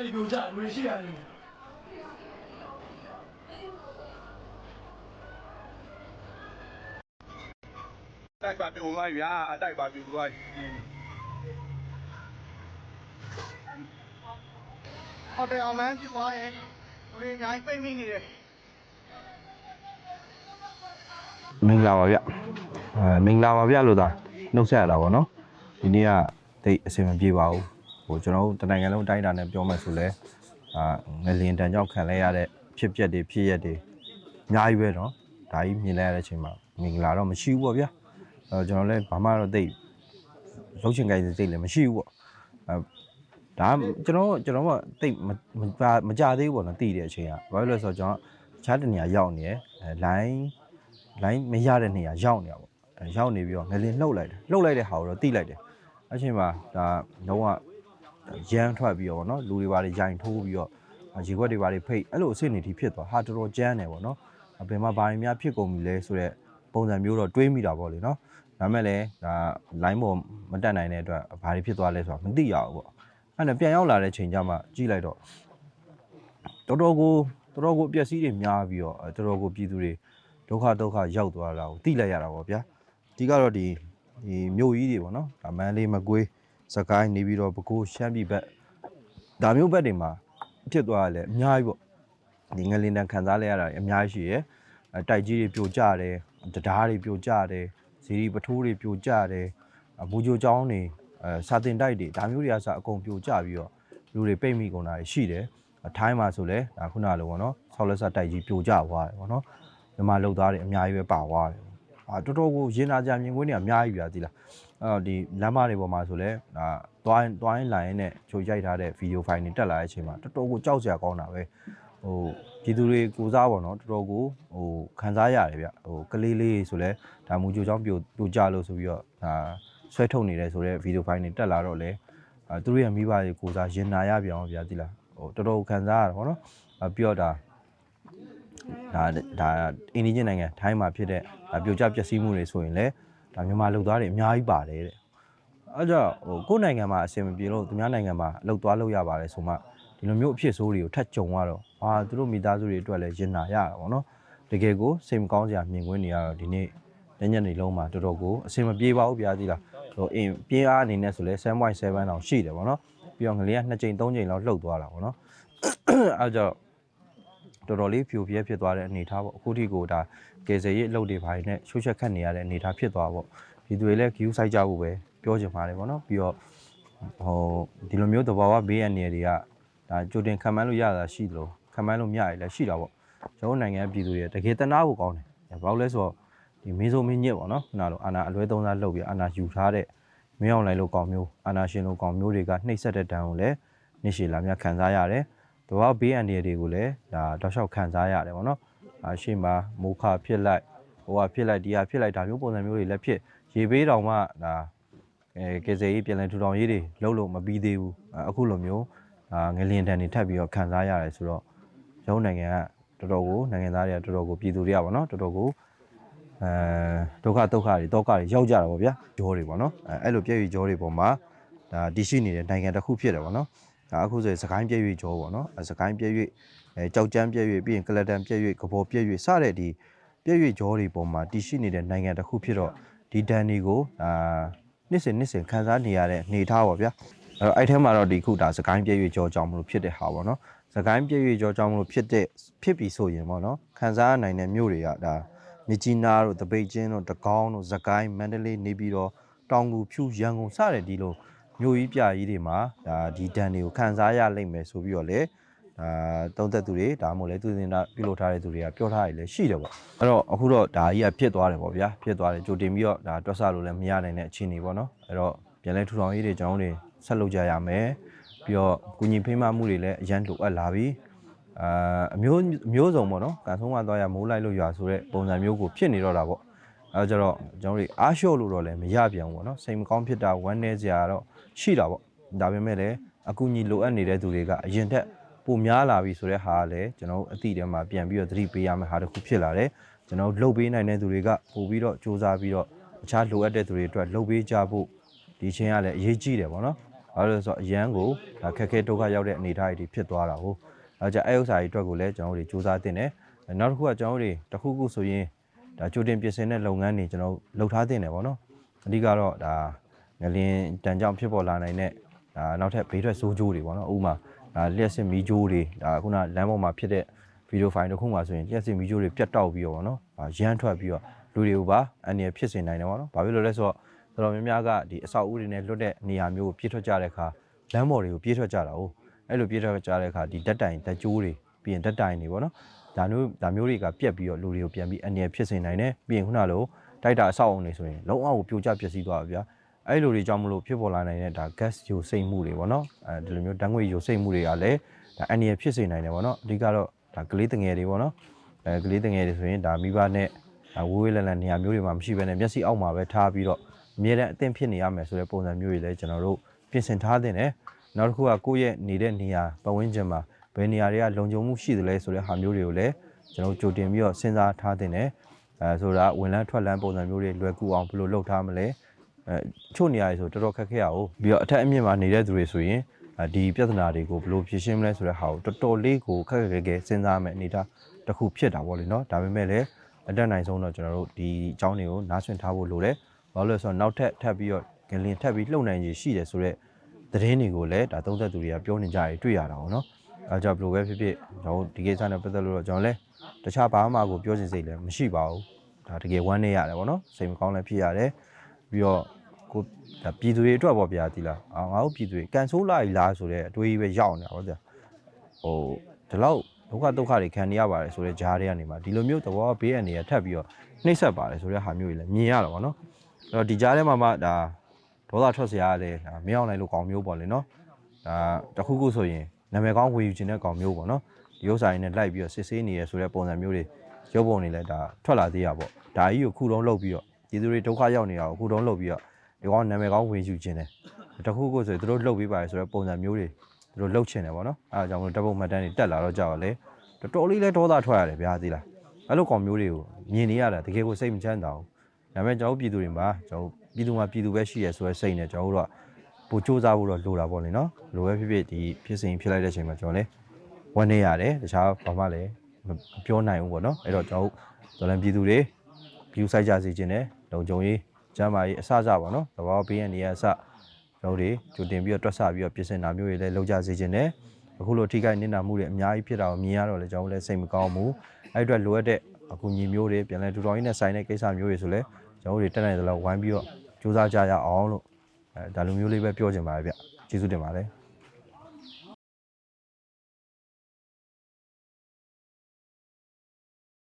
တွေပြိုကျလူတွေရှိရတယ်တိုက်ပါပြုံသွားဗျာအတိုက်ပါပြုံသွားဟိုတယ်အောင်လန်းပြသွားရင်လူတွေအများကြီးပိတ်မိနေတယ်မင်္ဂလာပါဗျအဲမင်္ဂလာပါဗျလို့သာနှုတ်ဆက်ရတာပေါ့နော်ဒီနေ့ကတိတ်အဆင်မပြေပါဘူး ဟိုကျွန်တော်တို့တနိုင်ငံလုံးတိုင်းတာနဲ့ပြောမှဆိုလဲအာငလင်တန်ကြောင့်ခံလဲရတဲ့ဖြစ်ပျက်တွေဖြစ်ရက်တွေအများကြီးပဲနော်ဒါကြီးမြင်လဲရတဲ့အချိန်မှာမင်္ဂလာတော့မရှိဘူးပေါ့ဗျအဲကျွန်တော်လည်းဘာမှတော့တိတ်လှုပ်ရှင်ကိုင်းစိတ်လည်းမရှိဘူးပေါ့အဲဒါကျွန်တော်ကျွန်တော်ကတိတ်မမပါမကြသေးဘူးပေါ့နော်တည်တဲ့အချိန်ကဘာလို့လဲဆိုတော့ကျွန်တော်တခြားတနေရာရောက်နေရယ်အဲ line လိုင်းမရတဲ့နေရာရောက်နေတာပေါ့အဲရောက်နေပြီးတော့ငလင်လှုပ်လိုက်တယ်လှုပ်လိုက်တဲ့ဟာကိုတော့တိလိုက်တယ်အချိန်မှာဒါလုံးဝ ရမ်းထွက်ပြီးတော့ဗောနော်လူတွေပါတွေရိုင်ထိုးပြီးတော့ရေခွက်တွေပါတွေဖိတ်အဲ့လိုအဆင့်နေထိဖြစ်သွားဟာတော်တော်ကြမ်းတယ်ဗောနော်အပင်မှာဘာတွေများဖြစ်ကုန်ပြီလဲဆိုတော့ပုံစံမျိုးတော့တွေးမိတာပေါ့လေနော်ဒါမဲ့လည်းဒါ line ပေါ်မတက်နိုင်တဲ့အတွက်ဘာတွေဖြစ်သွားလဲဆိုတာမသိရဘူးပေါ့အဲ့ဒါပြန်ရောက်လာတဲ့ချိန်ကျမှကြည့်လိုက်တော့တော်တော်ကိုတော်တော်ကိုအပျက်စီးတွေများပြီးတော့အဲတော်တော်ကိုပြည်သူတွေဒုက္ခဒုက္ခရောက်သွားတာကိုသိလိုက်ရတာပေါ့ဗျာဒီကတော့ဒီဒီမြို့ကြီးတွေပေါ့နော်ဒါမန္တလေးမကွေး စကိုင်းနေပြီးတော့ပဲခူးရှမ်းပြည်ဘက်ဒါမျိုးဘက်တွေမှာဖြစ်သွားရလဲအများကြီးပေါ့ဒီငလင်တန်ခံစားလိုက်ရတာအများကြီးရှိရယ်အဲတိုက်ကြီးတွေပြိုကျတယ်တရားတွေပြိုကျတယ်ဇီရီပထိုးတွေပြိုကျတယ်အဘူဂျိုကျောင်းတွေအဲစာတင်တိုက်တွေဒါမျိုးတွေအစအကုန်ပြိုကျပြီးတော့လူတွေပိတ်မိကုန်တာရှိတယ်ထိုင်းမှာဆိုလဲဒါခုနလိုပေါ့နော်ဆောက်လက်ဆက်တိုက်ကြီးပြိုကျသွားတယ်ပေါ့နော်မြန်မာလုံသားတွေအများကြီးပဲပါသွားတယ်။အာ တော်တော်ကိုရင်နာကြမြင်ကွင်းတွေအများကြီးပြသီလား။အဲ့တော့ဒီလမ်းမတွေပေါ်မှာဆိုလဲဒါတွိုင်းတွိုင်းလိုင်းနဲ့ချိုရိုက်ထားတဲ့ဗီဒီယိုဖိုင်တွေတက်လာတဲ့အချိန်မှာတော်တော်ကိုကြောက်စရာကောင်းတာပဲ။ဟိုပြည်သူတွေကိုစားပေါ့နော်တော်တော်ကိုဟိုခံစားရတယ်ဗျ။ဟိုကလေးလေးဆိုလဲဒါမူကြိုချောင်းပြိုပြိုကြလို့ဆိုပြီးတော့ဒါဆွဲထုတ်နေတယ်ဆိုတော့ဗီဒီယိုဖိုင်တွေတက်လာတော့လေအဲသူတို့ရဲ့မိဘတွေကိုစားရင်နာရပြန်အောင်ဗျာသီလား။ဟိုတော်တော်ကိုခံစားရတာပေါ့နော်။အပြီးတော့ဒါ ဒါဒါအိန္ဒိယနိုင်ငံထိုင်းမှာဖြစ်တဲ့ဒါပြိုကျပျက်စီးမှုတွေဆိုရင်လည်းဒါမြန်မာလူသားတွေအများကြီးပါတယ်တဲ့အဲကြောင့်ဟိုကိုယ့်နိုင်ငံမှာအဆင်မပြေလို့သူများနိုင်ငံမှာအလုပ်သွားလုပ်ရပါတယ်ဆိုမှဒီလိုမျိုးအဖြစ်ဆိုးတွေကိုထပ်ကြုံရတော့ဟာသူတို့မိသားစုတွေအတွက်လည်းရင်နာရတာပေါ့နော်တကယ်ကိုစိတ်မကောင်းစရာမြင်ကွင်းနေရတော့ဒီနေ့ညညနေလုံးမှာတော်တော်ကိုအဆင်မပြေပါဘူးဗျာဒီလားဟိုအင်းပြင်းအားအနေနဲ့ဆိုလဲ7.7တောင်ရှိတယ်ပေါ့နော်ပြီးတော့ငလေးက2ချိန်3ချိန်လောက်လှုပ်သွားတာပေါ့နော်အဲကြောင့် တော်တော်လေးဖြိုပြဲဖြစ်သွားတဲ့အနေအထားပေါ့အခုထိကိုဒါကေဇေရေးအလုပ်တွေဘာတွေနဲ့ရှုပ်ချက်ခတ်နေရတဲ့အနေအထားဖြစ်သွားပေါ့ဒီတွေလည်း view site ကြဖို့ပဲပြောချင်ပါတယ်ပေါ့နော်ပြီးတော့ဟိုဒီလိုမျိုးသဘာဝဘေးအန္တရာယ်တွေကဒါကြိုတင်ခံမှန်းလို့ရတာရှိတယ်လို့ခံမှန်းလို့မရရလည်းရှိတာပေါ့ကျွန်တော်နိုင်ငံပြည်သူတွေတကယ်တနာဖို့ကောင်းတယ်ဘာလို့လဲဆိုတော့ဒီမင်းဆိုမင်းညစ်ပေါ့နော်ခုနလိုအာနာအလွဲသုံးစားလုပ်ပြီးအာနာယူထားတဲ့မင်းအောင်လိုက်လို့ကောင်းမျိုးအာနာရှင်လို့ကောင်းမျိုးတွေကနှိပ်စက်တဲ့တန်းကိုလည်းနေရှည်လာများခံစားရတယ် တဘာဘေးအန္တရာယ်တွေကိုလည်းဒါတောက်လျှောက်ခံစားရတယ်ပေါ့နော်။အရှိမမိုးခဖြစ်လိုက်ဟိုကဖြစ်လိုက်ဒီကဖြစ်လိုက်ဒါမျိုးပုံစံမျိုးတွေလည်းဖြစ်ရေဘေးတောင်မှဒါအဲကေဇေးပြည်လည်ထူထောင်ရေးတွေလုံးလုံးမပြီးသေးဘူး။အခုလိုမျိုးအာငလင်တန်တွေထပ်ပြီးတော့ခံစားရတယ်ဆိုတော့ရုံးနိုင်ငံကတော်တော်ကိုနိုင်ငံသားတွေကတော်တော်ကိုပြည်သူတွေကပေါ့နော်တော်တော်ကိုအဲဒုက္ခဒုက္ခတွေတောကတွေရောက်ကြတာပေါ့ဗျာကြောတွေပေါ့နော်အဲအဲ့လိုပြည့်ရည်ကြောတွေပေါ်မှာဒါတရှိနေတဲ့နိုင်ငံတစ်ခုဖြစ်တယ်ပေါ့နော် ဒါအခုဆိုရင်စကိုင်းပြည့်ရွေ့ကြောပေါ့နော်အဲစကိုင်းပြည့်ရွေ့အဲကြောက်ကြမ်းပြည့်ရွေ့ပြီးရင်ကလတန်ပြည့်ရွေ့ကဘောပြည့်ရွေ့စတဲ့ဒီပြည့်ရွေ့ကြောတွေပေါ်မှာတည်ရှိနေတဲ့နိုင်ငံတစ်ခုဖြစ်တော့ဒီဒန်တွေကိုအာနှစ်စဉ်နှစ်စဉ်ခန်းစားနေရတဲ့နေသားပေါ့ဗျာအဲ့တော့အဲ့ထဲမှာတော့ဒီခုဒါစကိုင်းပြည့်ရွေ့ကြောကြောင့်မလို့ဖြစ်တဲ့ဟာပေါ့နော်စကိုင်းပြည့်ရွေ့ကြောကြောင့်မလို့ဖြစ်တဲ့ဖြစ်ပြီဆိုရင်ပေါ့နော်ခန်းစားနိုင်တဲ့မြို့တွေကဒါမြကြီးနားတို့တပိတ်ချင်းတို့တကောင်းတို့စကိုင်းမန္တလေးနေပြီးတော့တောင်ကူဖြူရန်ကုန်စတဲ့ဒီလို မြို့ကြီးပြကြီးတွေမှာဒါဒီဒဏ်တွေကိုခံစားရလိမ့်မယ်ဆိုပြီးတော့လေဒါသုံးသက်သူတွေဒါမှမဟုတ်လေသူစင်တာပြုလုပ်ထားတဲ့သူတွေကပြောထားရည်လည်းရှိတယ်ပေါ့အဲ့တော့အခုတော့ဒါကြီးကဖြစ်သွားတယ်ပေါ့ဗျာဖြစ်သွားတယ်ကြိုတင်ပြီးတော့ဒါတွက်ဆလို့လည်းမရနိုင်တဲ့အခြေအနေပေါ့နော်အဲ့တော့ပြန်လဲထူထောင်ရေးတွေကျွန်တော်တို့ဆက်လုပ်ကြရမယ်ပြီးတော့ကုညီဖိမမှုတွေလည်းအရန်လိုအပ်လာပြီအာအမျိုးအမျိုးစုံပေါ့နော်ကန်ဆုံးကသွားရမိုးလိုက်လို့ရွာဆိုတဲ့ပုံစံမျိုးကိုဖြစ်နေတော့တာပေါ့ အဲကြတော့ကျွန်တော်တို့အားလျှော့လို့တော့လည်းမရပြန်ဘူးပေါ့နော်စိတ်မကောင်းဖြစ်တာဝမ်းနည်းစရာတော့ရှိတာပေါ့ဒါပေမဲ့လည်းအကူအညီလိုအပ်နေတဲ့သူတွေကအရင်ထက်ပိုများလာပြီဆိုတဲ့ဟာကလည်းကျွန်တော်တို့အတိထဲမှာပြန်ပြီးတော့သတိပေးရမယ့်ဟာတစ်ခုဖြစ်လာတယ်ကျွန်တော်တို့လှုပ်ပေးနိုင်တဲ့သူတွေကပို့ပြီးတော့စူးစမ်းပြီးတော့အခြားလိုအပ်တဲ့သူတွေအတွက်လှုပ်ပေးကြဖို့ဒီချင်းကလည်းအရေးကြီးတယ်ပေါ့နော်ဘာလို့လဲဆိုတော့အရန်ကိုဒါခက်ခဲဒုက္ခရောက်တဲ့အနေအထားတွေဖြစ်သွားတာဟုတ်အဲကြအဲ့ဥစ္စာတွေအတွက်ကိုလည်းကျွန်တော်တို့တွေစူးစမ်းတင်တယ်နောက်တစ်ခုကကျွန်တော်တို့တွေတစ်ခုခုဆိုရင် ဒါကြိုတင်ပြင်ဆင်တဲ့လုပ်ငန်းတွေကျွန်တော်လှုပ်ထားတင်တယ်ပေါ့နော်အဓိကတော့ဒါငလင်းတန်ကြောင်ဖြစ်ပေါ်လာနိုင်တဲ့ဒါနောက်ထပ်ဘေးထွက်ဆိုးကျိုးတွေပေါ့နော်ဥပမာဒါလျှက်စစ်မီးကျိုးတွေဒါခုနလမ်းပေါ်မှာဖြစ်တဲ့ဗီဒီယိုဖိုင်တစ်ခုမှာဆိုရင်လျှက်စစ်မီးကျိုးတွေပြတ်တောက်ပြီးတော့ပေါ့နော်ဒါရမ်းထွက်ပြီးတော့လူတွေကိုပါအန္တရာယ်ဖြစ်စေနိုင်တယ်ပေါ့နော်ဘာဖြစ်လို့လဲဆိုတော့တော်တော်များများကဒီအဆောက်အဦတွေနဲ့လွတ်တဲ့နေရာမျိုးကိုပြေးထွက်ကြတဲ့အခါလမ်းပေါ်တွေကိုပြေးထွက်ကြတာ哦အဲ့လိုပြေးထွက်ကြတဲ့အခါဒီဓာတ်တိုင်ဓာတ်ကြိုးတွေ ပြီးရင်ဓာတ်တိုင်တွေပေါ့နော်ဒါမျိုးဒါမျိုးတွေကပြက်ပြီးတော့လူတွေကိုပြန်ပြီးအနေရဖြစ်စေနိုင်တယ်ပြီးရင်ခုနလိုတိုက်တာအဆောက်အဦတွေဆိုရင်လုံးဝကိုပြိုကျပျက်စီးသွားပါဗျာအဲ့လိုတွေကြောင့်မလို့ဖြစ်ပေါ်လာနိုင်တဲ့ဒါ gas ယိုစိမ့်မှုတွေပေါ့နော်အဲဒီလိုမျိုးဓာတ်ငွေ့ယိုစိမ့်မှုတွေကလည်းဒါအနေရဖြစ်စေနိုင်တယ်ပေါ့နော်အဓိကတော့ဒါကလေးတငယ်တွေပေါ့နော်အဲကလေးတငယ်တွေဆိုရင်ဒါမိဘနဲ့ဒါဝေးဝေးလည်လည်နေရာမျိုးတွေမှာမရှိဘဲနဲ့မျက်စိအောက်မှာပဲထားပြီးတော့အမြဲတမ်းအသင့်ဖြစ်နေရမယ်ဆိုတဲ့ပုံစံမျိုးတွေလည်းကျွန်တော်တို့ပြင်ဆင်ထားတင်တယ်။နောက်တစ်ခုကကိုယ့်ရဲ့နေတဲ့နေရာပတ်ဝန်းကျင်မှာ ဘယ်နေရာတွေကလုံခြုံမှုရှိသလဲဆိုတဲ့ဟာမျိုးတွေကိုလည်းကျွန်တော်တို့ကြိုတင်ပြီးတော့စဉ်းစားထားတင်တယ်။အဲဆိုတာဝင်လန်းထွက်လန်းပုံစံမျိုးတွေလွယ်ကူအောင်ဘယ်လိုလုပ်ထားမလဲ။အဲချို့နေရာတွေဆိုတော်တော်ခက်ခဲရအောင်ပြီးတော့အထက်အမြင့်မှာနေတဲ့သူတွေဆိုရင်ဒီပြဿနာတွေကိုဘယ်လိုဖြေရှင်းမလဲဆိုတဲ့ဟာကိုတော်တော်လေးကိုခက်ခက်ခဲခဲစဉ်းစားမယ်အနေထားတစ်ခုဖြစ်တာပေါ့လေနော်။ဒါပေမဲ့လည်းအတက်နိုင်ဆုံးတော့ကျွန်တော်တို့ဒီအကြောင်းတွေကိုနားဆွင့်ထားဖို့လိုတယ်။ဘာလို့လဲဆိုတော့နောက်ထပ်ထပ်ပြီးတော့ဂလင်ထပ်ပြီးလှုပ်နိုင်ရည်ရှိတယ်ဆိုတော့သတင်းတွေကိုလည်းဒါသုံးသက်သူတွေကပြောနေကြရတွေ့ရတာပေါ့နော် အဲကြောင့်ဘယ်လိုပဲဖြစ်ဖြစ်ကျွန်တော်တို့ဒီကိစ္စနဲ့ပတ်သက်လို့တော့ကျွန်တော်လည်းတခြားဘာမှကိုပြောချင်စိတ်လည်းမရှိပါဘူးဒါတကယ်ဝမ်းနေရတယ်ပေါ့နော်စိတ်မကောင်းလည်းဖြစ်ရတယ်ပြီးတော့ကိုဒါပြည်သူတွေအတွက်ပေါ့ဗျာဒီလားအာငါတို့ပြည်သူတွေကန်ဆိုးလာ E လားဆိုတဲ့အတွေးကြီးပဲရောက်နေတာပေါ့ဗျာဟိုဒီလောက်ဒုက္ခဒုက္ခတွေခံနေရပါတယ်ဆိုတဲ့ဂျားတွေကနေမှာဒီလိုမျိုးသဘောဘေးအနေရထပ်ပြီးတော့နှိမ့်ဆက်ပါတယ်ဆိုတဲ့ဟာမျိုးတွေလည်းမြင်ရတာပေါ့နော်အဲ့တော့ဒီကြားထဲမှာမှဒါဒေါသထွက်စရာလည်းဒါမင်းအောင်နိုင်လို့ကောင်မျိုးပေါ့လေနော်ဒါတစ်ခုခုဆိုရင် နာမည်ကောင်းဝေယူခြင်းတဲ့ကောင်မျိုးပေါ့နော်ဒီဥစ္စာရင်းနဲ့လိုက်ပြီးတော့စစ်ဆေးနေရဆိုတဲ့ပုံစံမျိုးတွေရုပ်ပုံတွေလည်းဒါထွက်လာသေးရပေါ့ဒါကြီးကိုခုတုံးလုပ်ပြီးတော့ဒီသူတွေဒုက္ခရောက်နေတာကိုခုတုံးလုပ်ပြီးတော့ဒီကောင်နာမည်ကောင်းဝေယူခြင်းတယ်တစ်ခုခုဆိုရင်သူတို့လှုပ်ပေးပါတယ်ဆိုတဲ့ပုံစံမျိုးတွေသူတို့လှုပ်ချင်တယ်ပေါ့နော်အဲဒါကြောင့်မလို့တပ်ပုံမှတ်တမ်းတွေတက်လာတော့ကြောက်လေတော်တော်လေးလဲဒေါသထွက်ရတယ်ဗျာသိလားအဲ့လိုကောင်မျိုးတွေကိုမြင်နေရတာတကယ်ကိုစိတ်မချမ်းသာဘူးဒါပေမဲ့ကျွန်တော်တို့ပြည်သူတွေမှာကျွန်တော်တို့ပြည်သူမှာပြည်သူပဲရှိရဆိုရဲစိတ်နဲ့ကျွန်တော်တို့က ပိုစူးစမ်းဖို့တော့လိုတာပေါ့လေနော်လိုပဲဖြစ်ဖြစ်ဒီဖြစ်စဉ်ဖြစ်လိုက်တဲ့အချိန်မှာကျွန်တော်လည်းဝမ်းနေရတယ်တခြားဘာမှလည်းမပြောနိုင်ဘူးပေါ့နော်အဲ့တော့ကျွန်တော်တို့ဒေါ်လန်ပြည်သူတွေပြည်ဆိုင်ကြစီခြင်းနဲ့လုံခြုံရေးကျန်းမာရေးအစအစပေါ့နော်သဘာဝဘေးရန်တွေအစကျွန်တော်တို့ကြိုတင်ပြီးတော့တွက်ဆပြီးတော့ပြင်ဆင်တာမျိုးတွေလည်းလုပ်ကြစေခြင်းနဲ့အခုလိုထိခိုက်နစ်နာမှုတွေအများကြီးဖြစ်တာကိုမြင်ရတော့လေကျွန်တော်လည်းစိတ်မကောင်းဘူးအဲ့အတွက်လိုအပ်တဲ့အကူအညီမျိုးတွေပြန်လဲထူထောင်ရေးနဲ့ဆိုင်တဲ့ကိစ္စမျိုးတွေဆိုလဲကျွန်တော်တို့တွေတက်နိုင်သလောက်ဝိုင်းပြီးတော့စူးစမ်းကြရအောင်လို့ အဲဒါလိုမျိုးလေးပဲပြောချင်ပါတယ်ဗျကျေးဇူးတင်ပါတယ်